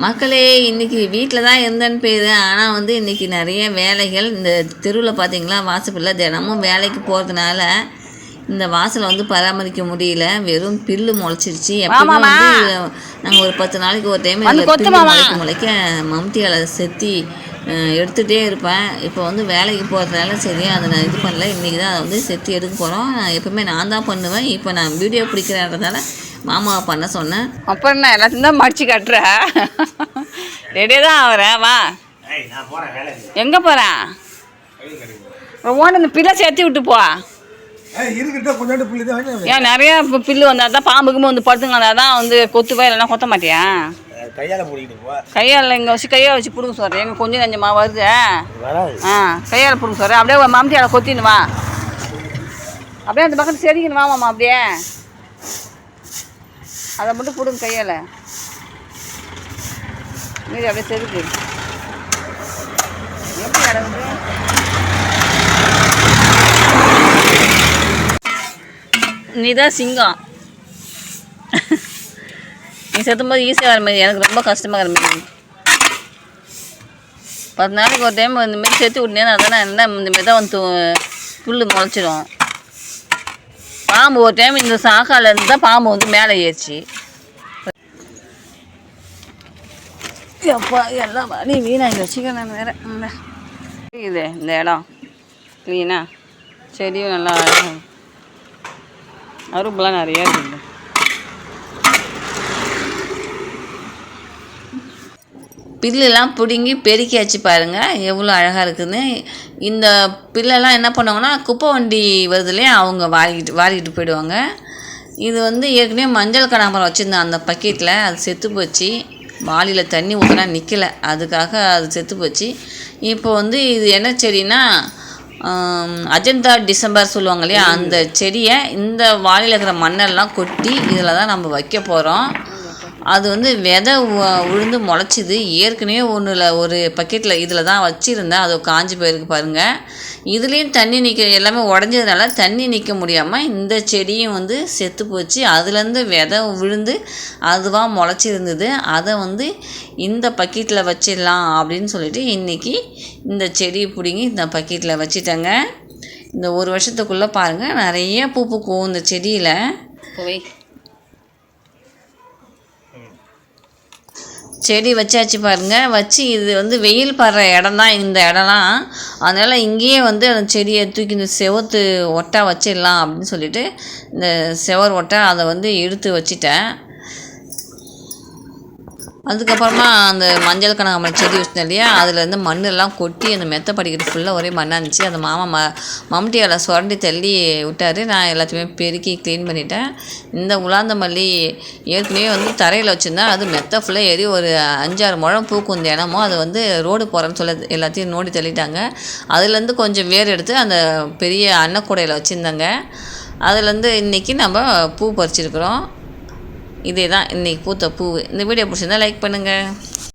மக்களே இன்றைக்கி வீட்டில் தான் இருந்தேன்னு பேர். ஆனால் வந்து இன்றைக்கி நிறைய வேலைகள். இந்த தெருவில் பார்த்தீங்களா வாசப்பில் தினமும் வேலைக்கு போகிறதுனால இந்த வாசலை வந்து பராமரிக்க முடியல. வெறும் பில்லு முளைச்சிருச்சு. எப்பவுமே. வந்து நாங்கள் ஒரு பத்து நாளைக்கு ஒரு டைம் பில்லு. முளைக்க முளைக்க மம்தியால் செத்தி எடுத்துகிட்டே இருப்பேன். இப்போ வந்து வேலைக்கு போகிறதுனால சரி அதை நான் இது பண்ணல. இன்றைக்கி தான் அதை வந்து செத்தி எடுக்க போகிறோம் எப்பவுமே நான் தான் பண்ணுவேன். இப்போ நான் வீடியோ பிடிக்கிறன்றதால மாமாவை பண்ண சொன்னேன் அப்புறம் என்ன எல்லாத்தையும் தான் மடிச்சு கட்டுற? ரெடியாக தான் ஆகிறேன் வா. எங்கே போகிறேன் ஓன இந்த பிள்ளை சேர்த்து விட்டு போ. ஏன் நிறைய இப்போ பில்லு வந்தால் தான் பாம்புக்குமே வந்து படுத்துங்க தான் வந்து கொத்துவா இல்லைன்னா கொத்த மாட்டியா? கையால் கையால் இங்கே வச்சு கையால் வச்சு பிடுங்க சொல்கிறேன் எங்கே கொஞ்சம் நஞ்சமா வருது. வராது. ஆ கையால் பிடுங்க சொல்கிறேன் அப்படியே மாமட்டியால் கொத்தின்னு வா. அப்படியே அந்த பக்கத்து செடிக்கணும் வா மாமா அப்படியே. அதை மட்டும் பிடுங்க கையால். மீறி அப்படியே செதுக்கு. எப்படி நடக்குது நீதான் சிங்கம் நீ செத்தும்போது ஈஸியாக வர மாதிரி எனக்கு ரொம்ப கஷ்டமாக இருக்கிற மாதிரி. பத்து நாளைக்கு ஒரு டைம் இந்தமாரி செத்து சேர்த்து அதான் என்ன இந்தமாரி தான் வந்து புல் முளைச்சிடும் பாம்பு ஒரு டைம் இந்த சாக்கால இருந்து தான் பாம்பு வந்து மேலே ஏறிச்சு. எப்பா எல்லாம் வலி வீணாகி வச்சுக்கணும் வேற. இது இந்த இடம். க்ளீனா செடியும் நல்லா அரும்பெல்லாம் நிறைய இருக்குது பில்லுலாம் பிடுங்கி பெருக்கியாச்சு பாருங்க. எவ்வளோ அழகாக இருக்குதுன்னு இந்த பில்லெல்லாம் என்ன பண்ணுவாங்கன்னா குப்பை வண்டி வருது இல்லையா அவங்க வாரிக்கிட்டு வாரிக்கிட்டு போயிடுவாங்க. இது வந்து ஏற்கனவே மஞ்சள் கனகாம்பரம் வச்சுருந்தேன் அந்த பக்கெட்டில் அது செத்து போச்சு. வாளியில் தண்ணி ஊற்றினா நிற்கலை அதுக்காக அது செத்து போச்சு. இப்போ வந்து இது என்ன செடினா அஜந்தா டிசம்பர் சொல்லுவாங்க இல்லையா அந்த செடியை இந்த வாளியில் இருக்கிற மண்ணெல்லாம் கொட்டி இதில் தான் நம்ம வைக்க போகிறோம் அது வந்து விதை உ- உழுந்து முளைச்சிது. ஏற்கனவே ஒன்றில் ஒரு பக்கெட்டில் இதில் தான் வச்சுருந்தேன். அது காஞ்சி போயிருக்கு பாருங்கள் இதுலேயும் தண்ணி நிற்க எல்லாமே உடஞ்சதுனால தண்ணி நிற்க முடியாமல் இந்த செடியும் வந்து செத்து போச்சு. அதுலேருந்து விதை விழுந்து அதுவாக முளைச்சிருந்தது. அதை வந்து இந்த பக்கெட்டில் வச்சிடலாம் அப்படின்னு சொல்லிட்டு இன்றைக்கி இந்த செடியை பிடுங்கி இந்த பக்கெட்டில் வச்சிட்டேங்க. இந்த ஒரு வருஷத்துக்குள்ளே பாருங்கள் நிறைய பூ பூக்கும் இந்த செடியில். போய் செடி வச்சாச்சு பாருங்கள் வச்சு இது வந்து வெயில் படுற இடம் தான் இந்த இடம்லாம். அதனால் இங்கேயே வந்து அந்த செடியை தூக்கி இந்த செவத்து ஒட்டா வச்சிடலாம் அப்படின்னு சொல்லிட்டு இந்த செவர் ஒட்டா அதை வந்து எடுத்து வச்சிட்டேன். அதுக்கப்புறமா அந்த மஞ்சள் கனகாம்பரம் செடி வச்சுருந்தேன் இல்லையா? அதுலேருந்து மண்ணெல்லாம் கொட்டி அந்த மெத்த படிக்கிட்டு ஃபுல்லாக ஒரே மண்ணாக இருந்துச்சு. அந்த மாமா ம மம்டியால் சுரண்டி தள்ளி விட்டார். நான் எல்லாத்தையுமே பெருக்கி க்ளீன் பண்ணிட்டேன். இந்த உலாந்த மல்லி ஏற்கனவே வந்து தரையில் வச்சுருந்தேன் அது மெத்த ஃபுல்லாக ஏறி ஒரு அஞ்சாறு முழம் பூக்கும் இந்த இடமும் அது வந்து ரோடு போகிறேன்னு சொல்ல எல்லாத்தையும் நோண்டி தள்ளிட்டாங்க. அதுலேருந்து கொஞ்சம் வேர் எடுத்து அந்த பெரிய அன்னக்கூடையில் வச்சுருந்தாங்க. அதுலேருந்து இன்றைக்கி நம்ம பூ பறிச்சிருக்கிறோம். இதே தான் இன்றைக்கி பூத்த பூ இந்த வீடியோ பிடிச்சிருந்தா லைக் பண்ணுங்கள்